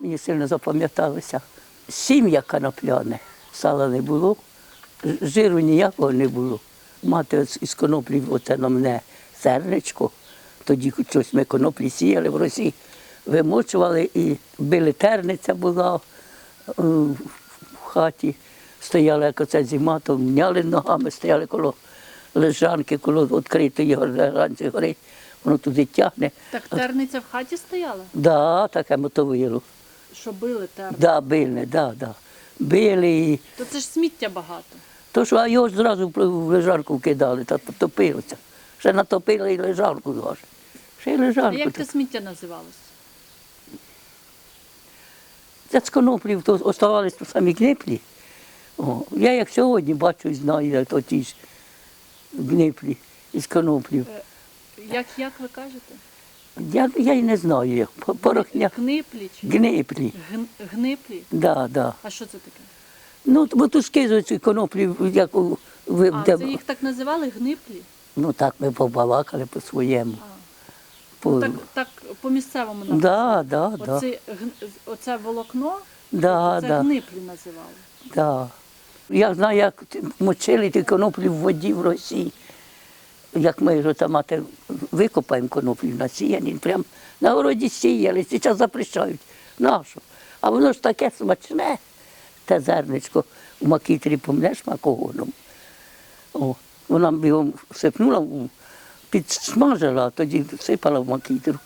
мені сильно запам'яталося. Сім'я канапляне, сала не було, жиру ніякого не було. Мати із коноплі оце на мене зерничко. Тоді щось ми коноплі сіяли в Росії, вимочували і били терниця була е, в хаті. Стояли, як оце зима, то мняли ногами, стояли коло лежанки, коло відкритої лежанці горить, воно туди тягне. Так терниця в хаті стояла? Да, таке мотовило. Що били терницю? Да, били, да, да. Били і. То це ж сміття багато. То що, а його ж зразу в лежанку вкидали, та топилося. Ще натопили і лежанку згоже. Ще й А як це сміття називалось? Це з коноплів, то оставались то самі книплі. О, я як сьогодні бачу і знаю, то ті ж гниплі із коноплів. Як, як ви кажете? Я, я й не знаю, по- порохня. Гниплі чи Гниплі. Гн- гниплі? Да, да. А що це таке? Ну, тут скизують коноплі, як у- ви, А, де- це їх так називали гниплі? ну так ми побалакали по-своєму. По... Так, так по-місцевому написано. Да, да, да, Оце, оце волокно, да, це да, гниплі називали. да. Я знаю, як мочили ті коноплі в воді в Росії. Як ми ж там мати викопаємо коноплі насіяні, прямо на городі сіяли, зараз запрещають. Нащо? А воно ж таке смачне, те зерничко в макітрі, помнеш макогоном. О, вона його сипнула, підсмажила, а тоді сипала в макітру.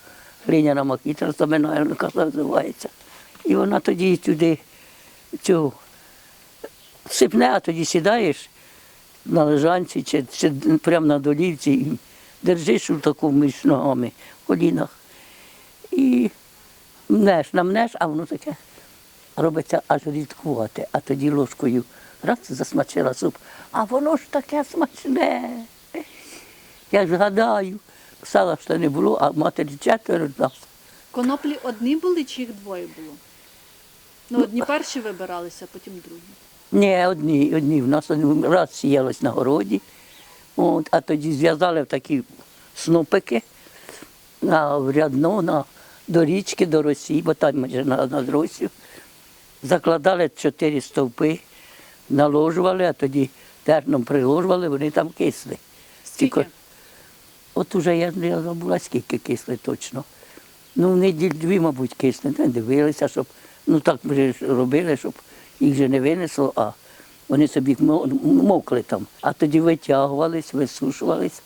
Глиняна макітра, заминальника називається. І вона тоді туди цю сипне, а тоді сідаєш на лежанці чи, чи прямо на долівці і держиш у таку між ногами, в колінах. І мнеш, намнеш, а воно таке робиться аж рідкувати, а тоді ложкою раз засмачила суп. А воно ж таке смачне. Я ж гадаю, сала ще не було, а матері четверо нас. Коноплі одні були чи їх двоє було? Ну, одні перші вибиралися, потім другі. Ні, одні, одні. В нас раз сіялось на городі, от, а тоді зв'язали в такі снопики на в рядно, на, до річки, до Росії, бо там майже на, на Росію. Закладали чотири стовпи, наложували, а тоді терном приложували, вони там кисли. Скільки? Тільки- От уже я не забула, скільки кисли точно. Ну, неділь дві, мабуть, кисли, не дивилися, щоб ну так робили, щоб їх же не винесло, а вони собі мо- мокли там. А тоді витягувались, висушувались.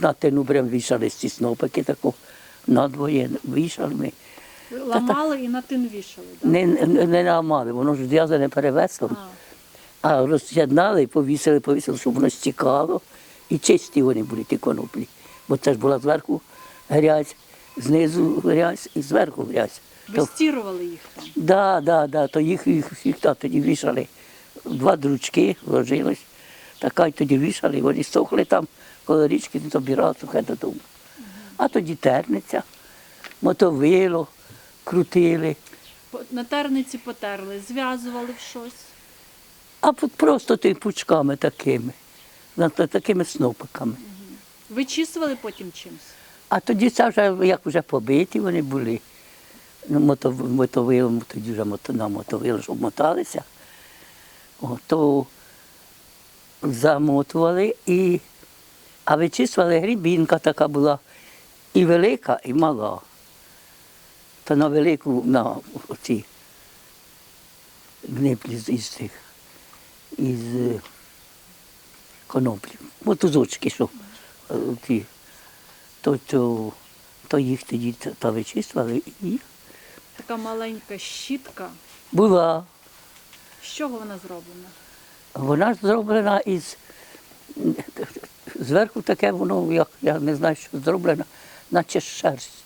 На тину прям вішали ці снопики таку надвоє вішали ми. Ламали і на тин вішали. Да? Не, не, не ламали, воно ж зв'язане перевеслом. А, А роз'єднали і повісили, повісили, щоб воно стікало. І чисті вони були, ті коноплі. Бо це ж була зверху грязь, знизу грязь і зверху грязь. Вистірували їх там. да, да, да, то їх, їх, їх та, тоді вішали. Два дручки вложилось. Така й тоді вішали, вони сохли там коло річки, забирали сухе додому. А тоді терниця, мотовило, крутили. На терниці потерли, зв'язували в щось. А просто тими пучками такими, такими снопиками. Вичісували потім чимось. А тоді це вже як вже побиті вони були. Мото, мотовилом, тоді вже на мотовило, щоб моталися. То замотували і, а вичисували грібінка така була і велика, і мала. То на велику, на оці гниплі із цих, із е, коноплів. Мотузочки, що е, ті то, то, то їх тоді та- та вичислювали і Така маленька щітка. була. З чого вона зроблена? Вона зроблена із зверху таке воно, як я не знаю, що зроблено, наче шерсть.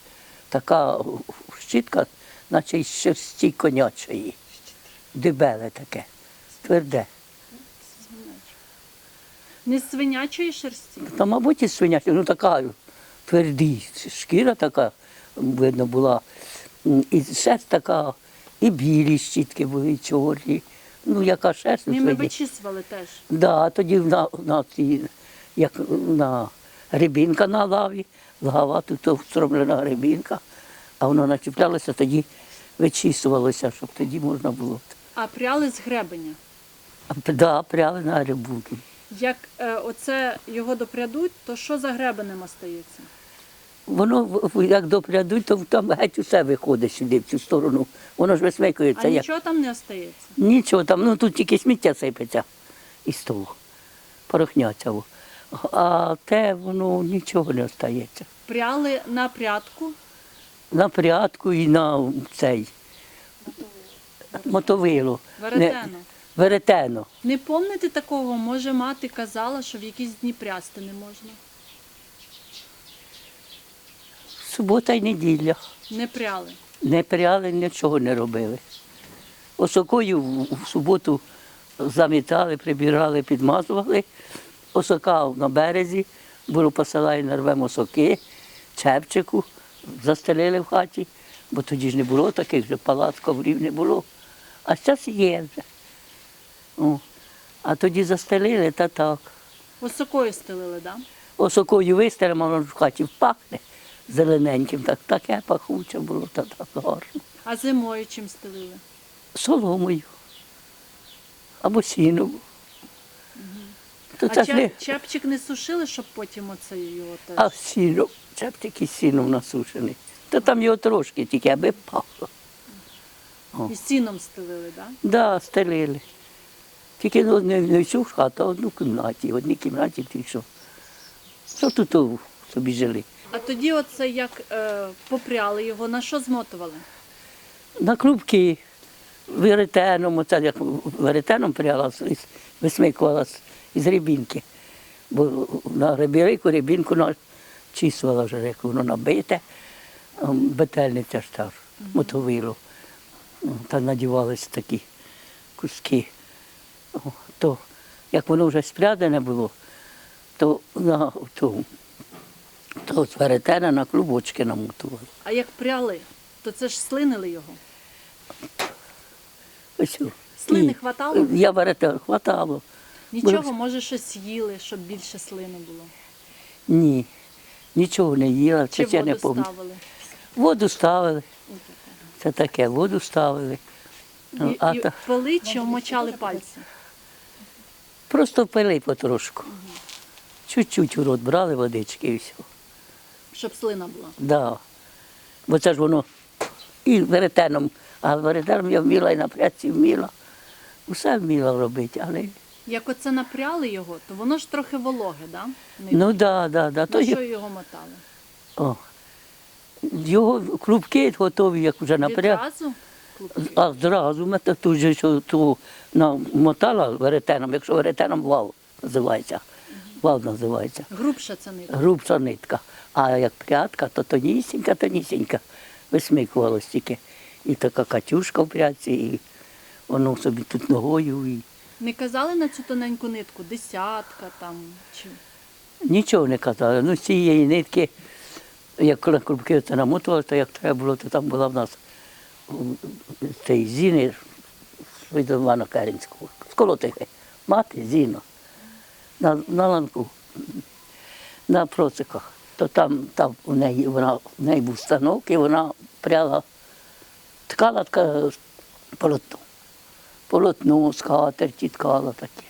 Така щітка, наче із шерсті конячої. Дебеле таке, тверде. Не з свинячої шерсті. Та, мабуть, і свиняча, ну така тверді, шкіра така, видно, була. І шерсть така, і білі щітки були, і чорні. Ну, яка шерсть Ними вичісували теж. Да, тоді на, на, як на грибінка на лаві, лава тут то зроблена грибінка, а воно начіплялося, тоді вичісувалося, щоб тоді можна було. А пряли з гребеня. П- да, пряли на рибуки. Як е, оце його допрядуть, то що за гребенем остається? Воно як допрядуть, то там геть усе виходить сюди, в цю сторону. Воно ж висмикується. А як... нічого там не остається. Нічого там, ну тут тільки сміття сипеться із того. Порохняться. А те воно нічого не остається. Пряли на прядку, На прядку і на цей мотовило. веретено. Веретено. Не помните такого? Може, мати казала, що в якісь дні прясти не можна. Субота й неділя. Не пряли. Не пряли, нічого не робили. Осокою в суботу замітали, прибирали, підмазували. Осока на березі, було посилаю, нарвемо соки, чепчику, застелили в хаті, бо тоді ж не було таких же палац, коврів не було. А зараз є вже. О. А тоді застелили та так. Осокою стелили, да? Осокою вистелимо, воно в хаті пахне зелененьким, так, таке пахуче було, та так гарно. А зимою чим стелили? соломою або сіном. То а це не, чепчик не сушили, щоб потім оце його теж. а сіном, б тільки сіном насушений. То там його трошки тільки, аби пахло. І сіном стелили, да? Да, стелили. Тільки ну, не, не всю хату, а одну кімнаті, в одній кімнаті ті, що. Що тут собі жили. А тоді оце як е, попряли його, на що змотували? На клубки веретеном, оце як веретеном пряла, висмикувала з- із рибінки. Бо на рибірику рибінку начісувала вже, як воно набите, бетельниця ж та мотовило. Ну, Та надівалися такі куски. То, як воно вже спрядене було, то на то, то з веретена на клубочки намотували. А як пряли, то це ж слинили його. Ось. Слини І хватало? Я веретен хватало. Нічого, може, щось їли, щоб більше слини було. Ні, нічого не їла, Чи це я не воду пам'ятаю. ставили. Воду ставили. Це таке, воду ставили. Ну, І, а і та, пили чи вмочали пальці? просто пили потрошку. Чуть-чуть у рот брали водички і все. Щоб слина була. Да. Бо це ж воно і веретеном, а веретеном я вміла і на праці вміла. Усе вміла робити, але Як оце напряли його, то воно ж трохи вологе, да? Не- ну так, да, да, да. То На що його мотали? о. Його клубки готові, як вже напряг. Відразу? Клубки? А зразу ми так тут же що ту намотала веретеном, якщо веретеном вал називається. Вал називається. Грубша це нитка. Грубша нитка. А як прядка, то тонісінька, тонісінька. Висмикувалось тільки. І така катюшка в прядці, і воно собі тут ногою. І... Не казали на цю тоненьку нитку, десятка там чи. Нічого не казали. Ну, з цієї нитки, як коли крупки це намотували, то як треба було, то там була в нас цей Зіни Івана Керенського, з Колотихи. Мати Зіна. На, на ланку, на проциках. То там, там у неї вона в неї був станок, і вона пряла, ткала така полотно. Полотно, скатерті ткала таке.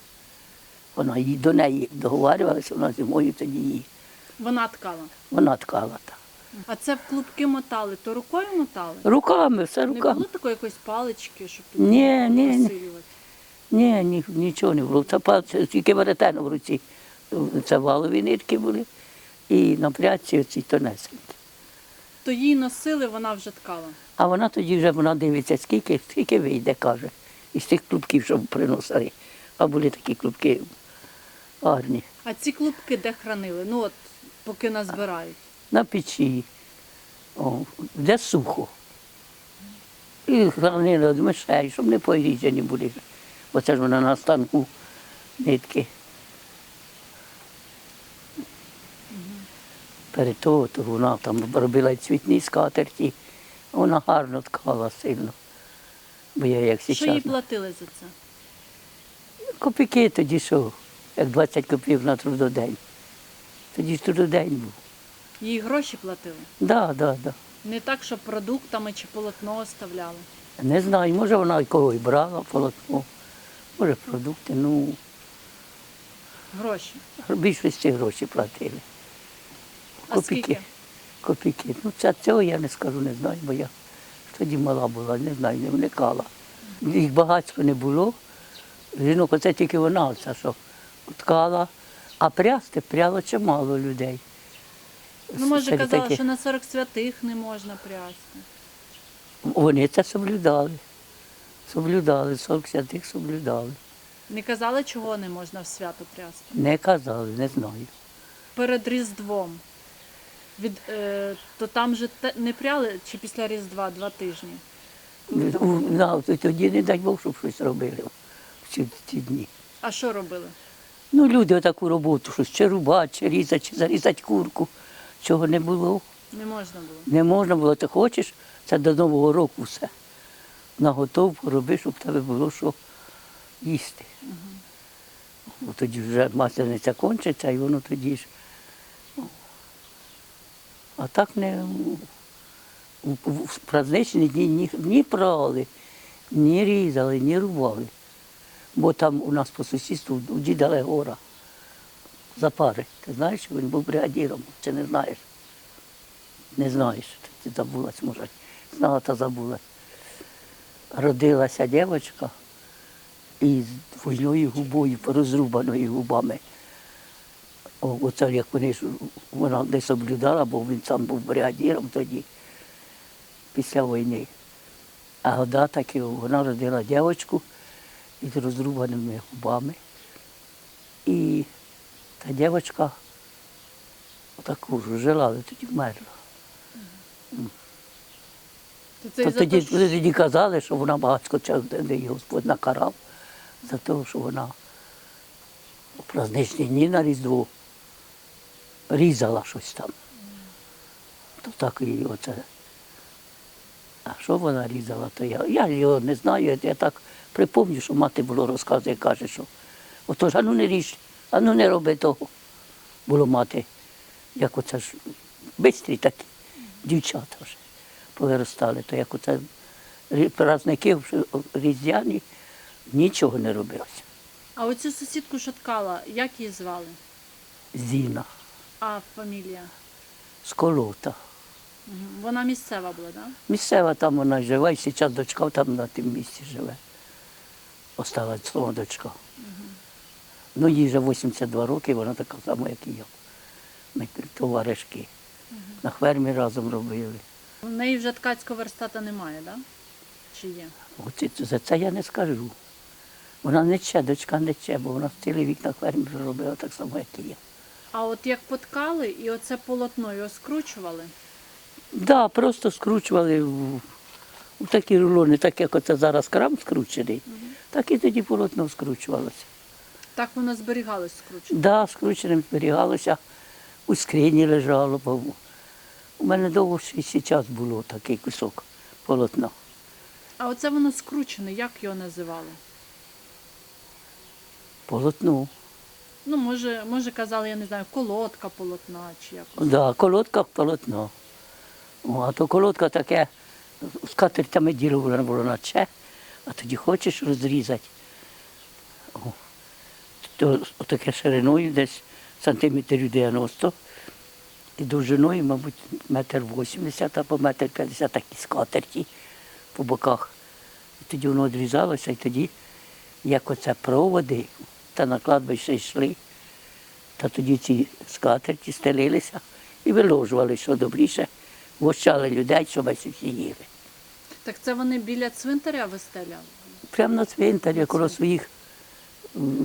Вона їй до неї договарювалася, вона зимою тоді її. Вона ткала. Вона ткала так. А це в клубки мотали, то рукою мотали? Руками, все руками. Не було такої якоїсь палички, щоб Ні, ні, ні. Ні, ні, нічого не було. Це тільки веретено в руці. Це валові нитки були. І на прядці оці тонесенькі. То її носили, вона вже ткала. А вона тоді вже вона дивиться, скільки, скільки вийде, каже, із тих клубків, що приносили. А були такі клубки гарні. А ці клубки де хранили? Ну от, поки назбирають. на печі, о, де сухо. І хранили від мишей, щоб не порізані були. Бо це ж вона на станку нитки. Перед того, то вона там робила цвітні скатерті. Вона гарно ткала сильно. Бо я як Що їй платили за це? Копійки тоді що, як 20 копійок на трудодень. Тоді ж трудодень був. Їй гроші платили. Да, да, да. Не так, що продуктами чи полотно оставляли. Не знаю, може вона і кого і брала полотно, може продукти, ну, Гроші. більшості гроші платили. А? Копійки. Ну, це, цього я не скажу, не знаю, бо я тоді мала була, не знаю, не вникала. Їх багатства не було. Жінок, оце тільки вона, оця, що ткала, а прясти пряло чимало людей. Ну, може, казали, такі- що на 40 святих не можна прясти. Вони це соблюдали. Соблюдали, 40 святих соблюдали. Не казали, чого не можна в свято прясти. Не казали, не знаю. Перед Різдвом. Від, е, то там же те- не пряли чи після Різдва два тижні. У- на, тоді не дай Бог, щоб щось робили в ці, ці дні. А що робили? Ну, люди отаку роботу, щось чи рубати, чи різати, чи зарізати курку. Чого не було. Не можна було. Не можна було, ти хочеш, це до Нового року все. Наготов пороби, щоб в тебе було що їсти. Бо тоді вже масляниця кончиться, і воно тоді ж. А так не в праздничні дні ні, ні прали, ні різали, ні рубали. Бо там у нас по сусідству у діда Легора запари. Ти знаєш, він був бригадіром, чи не знаєш? Не знаєш, ти забулась, може. Знала та забулась. Родилася дівчинка із двойною губою, розрубаною губами. Оце як вони ж вона десь соблюдала, бо він сам був бригадіром тоді, після війни. А года таки вона родила дівчинку із розрубаними губами. І та дівчинка таку ж жила, але тоді вмерла. То це То тоді, що- тоді казали, що вона багатько її Господь накарав за те, що вона у праздничні дні на Різдво різала щось там. То так і оце. А що вона різала, то я, я його не знаю, я так припомню, що мати було розказує, каже, що отож, а ну не ріж, а ну не роби того. Було мати, як оце ж бистрі такі дівчата вже повиростали, то як оце праздники різдвяні, нічого не робилося. А оцю сусідку шаткала, як її звали? Зіна, А фамілія? сколота. Вона місцева була, так? Да? Місцева там вона живе, і зараз дочка там на тим місці живе. Осталась свого дочка. Ну, їй вже 82 роки, вона така сама, як і я. Ми товаришки. На фермі разом робили. У неї вже ткацького верстата немає, так? Да? Чи є? Оце, за це я не скажу. Вона не че, дочка не че, бо вона цілий вік на фермі робила так само, як і я. А от як поткали і оце полотно його скручували, Так, да, просто скручували в, в такі рулони, так як оце зараз крам скручений, так і тоді полотно скручувалося. так воно зберігалось скручено. Да, скрученим зберігалося, у скрині лежало, бо у мене довго ще час було такий кусок полотна. А оце воно скручене, як його називали? Полотно. Ну, може, може казали, я не знаю, колодка полотна чи як. Да, колодка полотно. А то колодка таке з катертями діло було наче, а тоді хочеш розрізати. То таке шириною десь сантиметрів 90 і довжиною, мабуть, метр 80 або метр 50 такі скатерті по боках. І тоді воно відрізалося, і тоді, як оце проводи, та на кладбище йшли, та тоді ці скатерті стелилися і виложували, що добріше, вгощали людей, щоб всі їли. Так це вони біля цвинтаря вистеляли. Прямо на цвинтарі, коло своїх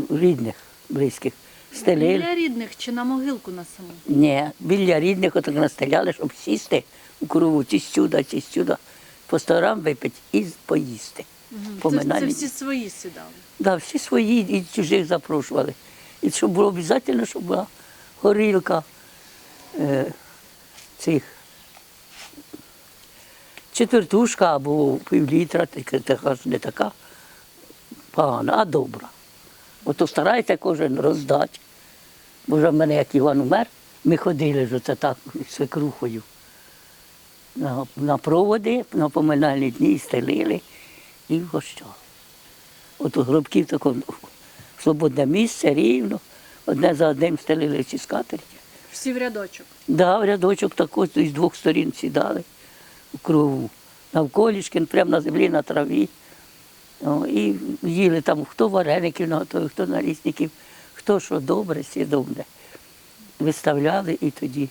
рідних, близьких. Стелили. Біля рідних чи на могилку на саму. Ні, біля рідних отак настеляли, щоб сісти у кругу, ці сюди, ці сюди, по сторам випити і поїсти. Це, це всі свої сідали. Да, всі свої і чужих запрошували. І щоб було обов'язково, щоб була горілка е, цих четвертушка або півлітра, така, ж не така погана, а добра. Ото старається кожен роздати. Бо вже в мене, як Іван умер, ми ходили ж оце так з свекрухою. на, на проводи, на поминальні дні стелили і вгощали. От у гробків таке свободне місце, рівно, одне за одним стелили ці скатерті. Всі в рядочок. Да, в рядочок також з двох сторін сідали у кругу. Навколішки, прямо на землі, на траві. О, і їли там хто вареників наготовив, хто налісників, хто що добре, сідобне. Виставляли і тоді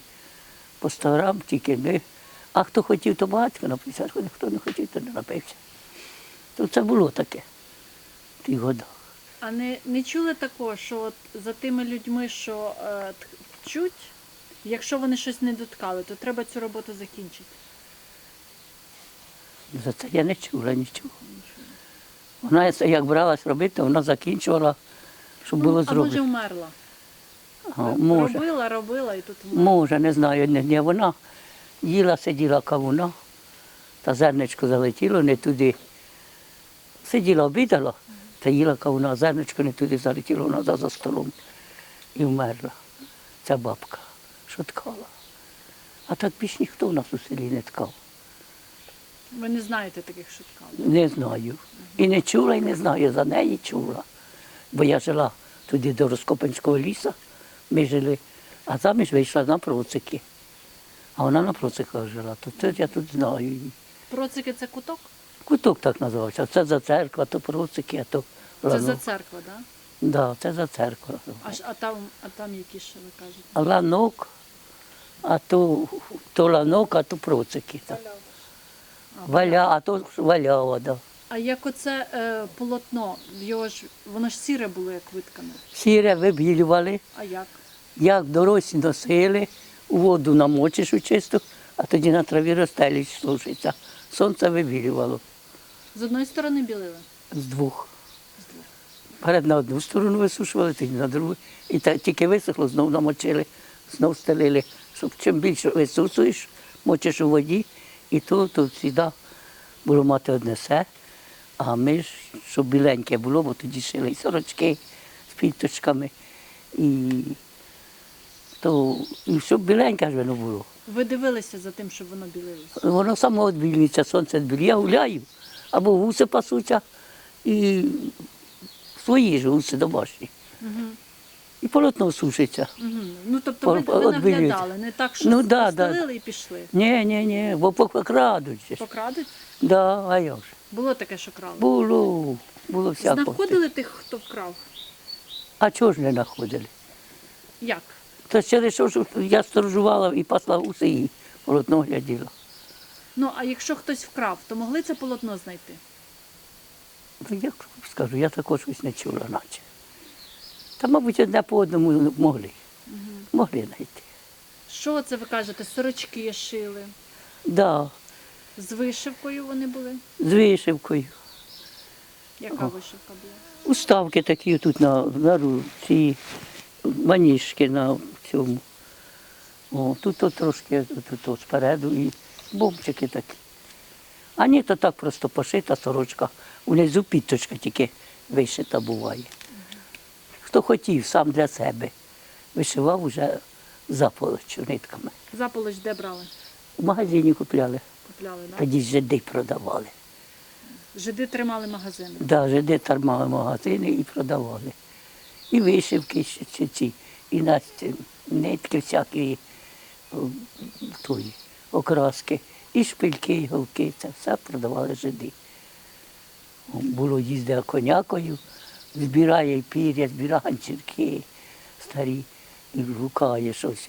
по сторам тільки ми. А хто хотів, то батько написав, хто не хотів, то не напився. То це було таке в тих годах. А не, не чули такого, що от за тими людьми, що е, якщо вони щось не доткали, то треба цю роботу закінчити. За це я не чула нічого. Вона як бралась робити, вона закінчувала, щоб було Ну, а може вмерла? А, може. Робила, робила і тут вмерла. Може, не знаю, не, не вона. Їла, сиділа кавуна, та зерничко залетіло не туди. Сиділа, обідала, та їла кавуна, зерничко не туди залетіло, вона за, за столом і вмерла. Ця бабка, що ткала. А так більш ніхто в нас у селі не ткав. Ви не знаєте таких що ткали. Не знаю. І не чула, і не знаю, за неї чула. Бо я жила туди до Роскопинського лісу, ми жили, а заміж вийшла на процики. А вона на проциках жила, то це я тут знаю її. Процики це куток? Куток так називався. Це за церква, то процики, а то Це за церква, так? Да? Да, це за церква. А, ж- а, там, а там які ще ви кажете? А ланок, а то, то ланок, а то процики. Так. Валя, а то валява, да. А як оце е, полотно, його ж воно ж сіре було, як виткане. Сіре вибілювали. А як? як дорослі носили, у воду намочиш у чисту, а тоді на траві розстелиш, слушається. Сонце вибілювало З одної сторони білили? з двох. Перед на одну сторону висушували, тоді на другу. І так тільки висохло, знову намочили, знову стелили. Щоб чим більше висушуєш, мочиш у воді, і то, то завжди було мати одне се. А ми ж, щоб біленьке було, бо тоді шили і сорочки з піточками. І, то, і щоб біленьке ж воно було. Ви дивилися за тим, щоб воно білилося? Воно само відбілюється, сонце відбілює. Я гуляю, або гуси пасуться, і свої ж гуси домашні. Угу. І полотно сушиться. Угу. Ну тобто ви, ви наглядали, не так, що Ну, да, да. і пішли. Ні, ні, ні, бо покрадуть. же. Покрадуть? Да, а як же? Було таке, що крали. Було, було всяко. Знаходили тих, хто вкрав? А чого ж не знаходили? Як? То через що ж я сторожувала і пасла гуси і полотно гляділа. Ну, а якщо хтось вкрав, то могли це полотно знайти? Ну, як скажу, я також щось не чула, наче. Та, мабуть, одне по одному могли. Могли знайти. Що це ви кажете? Сорочки шили. Да, З вишивкою вони були? з вишивкою. Яка вишивка була? Уставки такі тут на, на руці, маніжки на цьому. О, тут от трошки тут, от спереду і бомчики такі. А ні, то так просто пошита сорочка. Унизу піточка тільки вишита буває. Хто хотів сам для себе, вишивав уже заполочю нитками. Заполоч де брали? В магазині купляли, Купляли, так? тоді жиди продавали. Жиди тримали магазини. Да, жиди тармали магазини і продавали. І вишивки ще ці, і на нитки всякі о, тої, окраски, і шпильки, і голки, це все продавали жиди. Було їздить конякою, збирає пір'я, збирає ганчірки старі і гукає щось.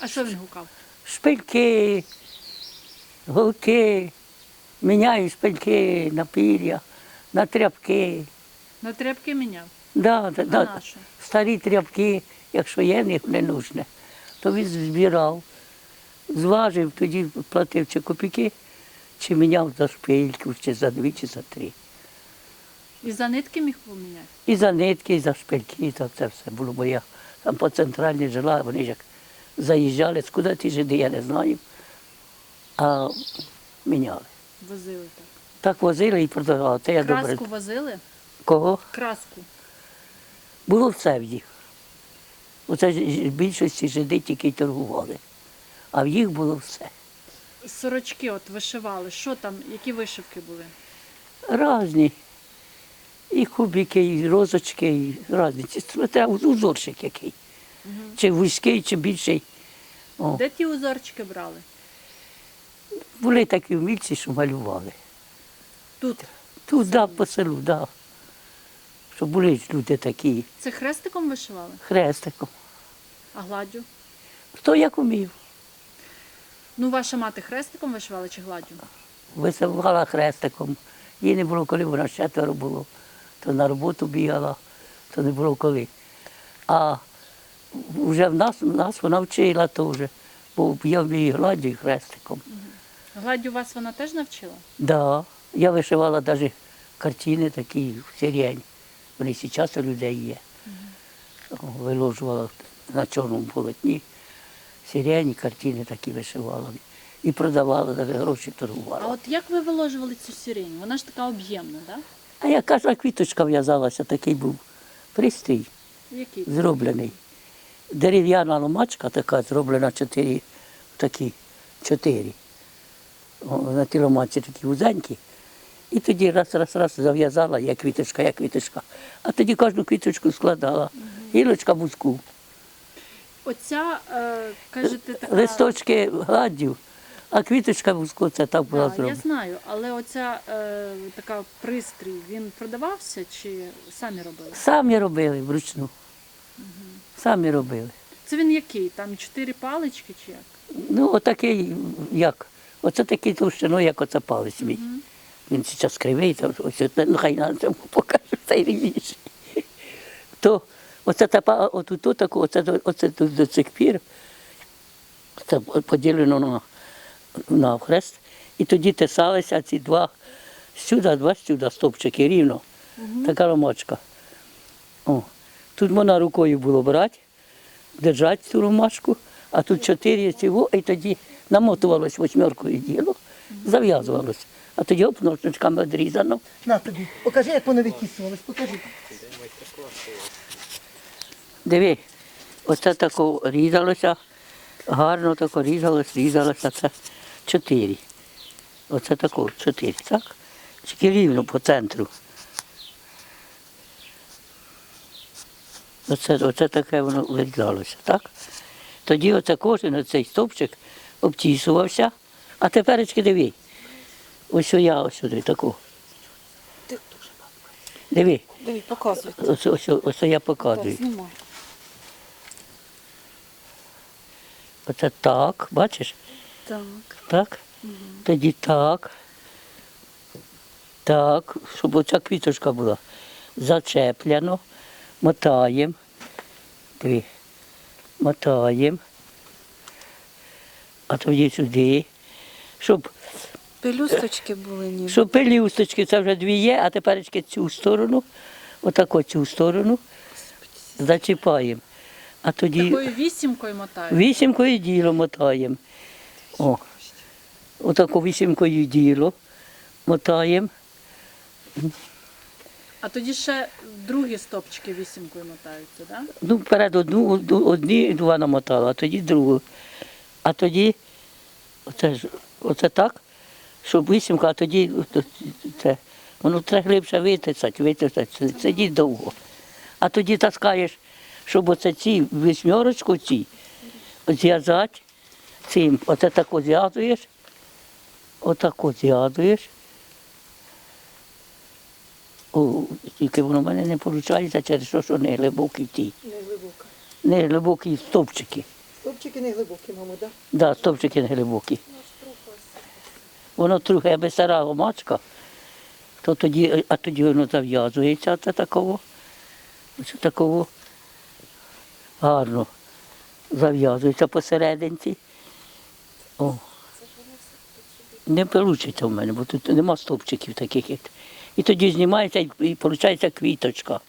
А що він гукав? Шпильки, голки, міняю шпильки на пір'я, на тряпки. На тряпки міняв. Да, да, да. Старі тряпки, якщо є, не нужне, то він збирав, зважив, тоді платив чи копійки, чи міняв за шпильку, чи за дві, чи за три. І за нитки міг поміняти? І за нитки, і за шпильки, і за це все було. Бо я там по центральній жила, вони ж як заїжджали, скуди ті жиди, я не знаю. А міняли. Возили так. Так возили і продавали. Це я добре. Краску возили? Кого? Краску. Було все в їх. Оце ж більшості жиди тільки й торгували. А в їх було все. сорочки от вишивали, що там, які вишивки були? Різні. І кубики, і розочки, і різні. Це треба узорчик який. Чи вузький, чи більший. О. Де ті узорчики брали? Були такі вмільці, що малювали. Тут. Тут, да, по селу, да. Що були люди такі, Це хрестиком вишивали? хрестиком. А гладдю? Хто як умів. Ну, ваша мати хрестиком вишивала чи гладдю? Висувала хрестиком. Їй не було коли, вона четверо було. То на роботу бігала, то не було коли. А вже в нас, в нас вона вчила теж. Бо я вмію гладдю і хрестиком. Гладдю вас вона теж навчила? Да. Я вишивала навіть картини такі в сирень. Вони зараз у людей є. Виложувала на чорному полотні. Сирені картини такі вишивала. І продавала, навіть гроші торгувала. А от як ви виложували цю сирень? Вона ж така об'ємна, так? А я кажу, квіточка в'язалася, такий був пристрій Який? зроблений. Дерев'яна ломачка така зроблена чотири, такі чотири. О, На тій ломачці такі вузенькі. І тоді раз, раз, раз зав'язала, як квіточка, як квіточка. А тоді кожну квіточку складала. Гілочка бузку. Оця, е, кажете, така... Листочки гладдю, а квіточка це так була Да, я зроблена. знаю, але оця е, така пристрій, він продавався чи самі робили? Самі робили вручну. Самі робили. Це він який? Там чотири палички чи як? Ну, отакий, як? Оце такий товщиною, як оце палець мій. Він зараз кривий, то ось от, ну хай на цьому покажу цей рівніший. То оце тепа, отут то таку, оце, до- оце до, до цих пір. Це поділено на, на хрест. І тоді тесалися ці два сюди, два сюди, стовпчики рівно. Така ромочка. О. Тут можна рукою було брати, держати цю ромашку, а тут чотири цього, і тоді намотувалось восьмеркою діло, зав'язувалось. А тоді оп, ножничками відрізано. На тобі. Покажи, як воно відтісувалось. Покажи. Диви, оце тако різалося, гарно тако різалось, різалося, це чотири. Оце тако, чотири, так? Тільки рівно по центру. Оце, оце таке воно вирізалося, так? Тоді оце кожен оцей стовпчик обтісувався, а теперечки диви. Ось я ось сюди таку. Диви, Диві, показуй. ось, ось, ось я показую. Оце так, бачиш? Так. Так? Тоді так. Так, щоб оця квіточка була. Зачеплено, мотаємо. Диви. Мотаємо. А тоді сюди. Щоб, Пелюсточки були ніби. щоб пелюсточки, це вже дві є, а теперечки цю сторону, отако цю сторону зачіпаємо. А тоді. Такою вісімкою мотають. Вісімкою діло мотаємо. О, отаку вісімкою діло мотаємо. А тоді ще другі стопчики вісімкою мотаються, так? Да? Ну, вперед одну, одну- одні два намотала, а тоді другу. А тоді оце, ж- оце так, щоб вісімка, а тоді от- це, воно треба глибше витисати, витисати, це довго. А тоді таскаєш, щоб оце ці вісьмерочку ці зв'язати цим. Оце так зв'язуєш, отак от зв'язуєш. О, тільки воно в мене не виходить через те, що не глибокі ті. Не глибока. Не глибокі стовпчики. Стопчики не глибокі, мамо, так? Да, стовпчики не глибокі. Воно трохи аби стара ломачка, то тоді, а тоді воно зав'язується це такого. Це такого гарно зав'язується посерединці. О. Не вийде в мене, бо тут нема стовпчиків таких. І тоді знімається і виходить квіточка.